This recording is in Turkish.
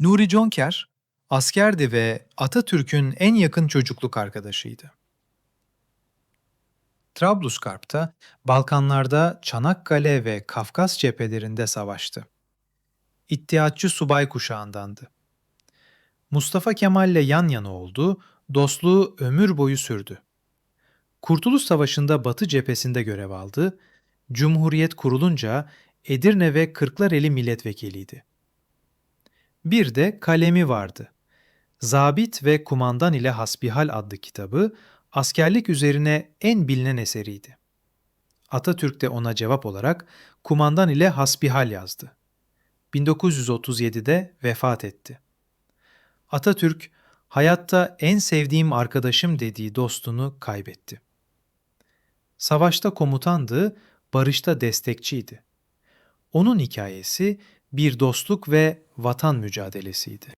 Nuri Conker, askerdi ve Atatürk'ün en yakın çocukluk arkadaşıydı. Trablusgarp'ta, Balkanlarda Çanakkale ve Kafkas cephelerinde savaştı. İttihatçı subay kuşağındandı. Mustafa Kemal'le yan yana oldu, dostluğu ömür boyu sürdü. Kurtuluş Savaşı'nda Batı cephesinde görev aldı, Cumhuriyet kurulunca Edirne ve Kırklareli milletvekiliydi. Bir de kalemi vardı. Zabit ve Kumandan ile Hasbihal adlı kitabı askerlik üzerine en bilinen eseriydi. Atatürk de ona cevap olarak Kumandan ile Hasbihal yazdı. 1937'de vefat etti. Atatürk hayatta en sevdiğim arkadaşım dediği dostunu kaybetti. Savaşta komutandı, barışta destekçiydi. Onun hikayesi bir dostluk ve vatan mücadelesiydi.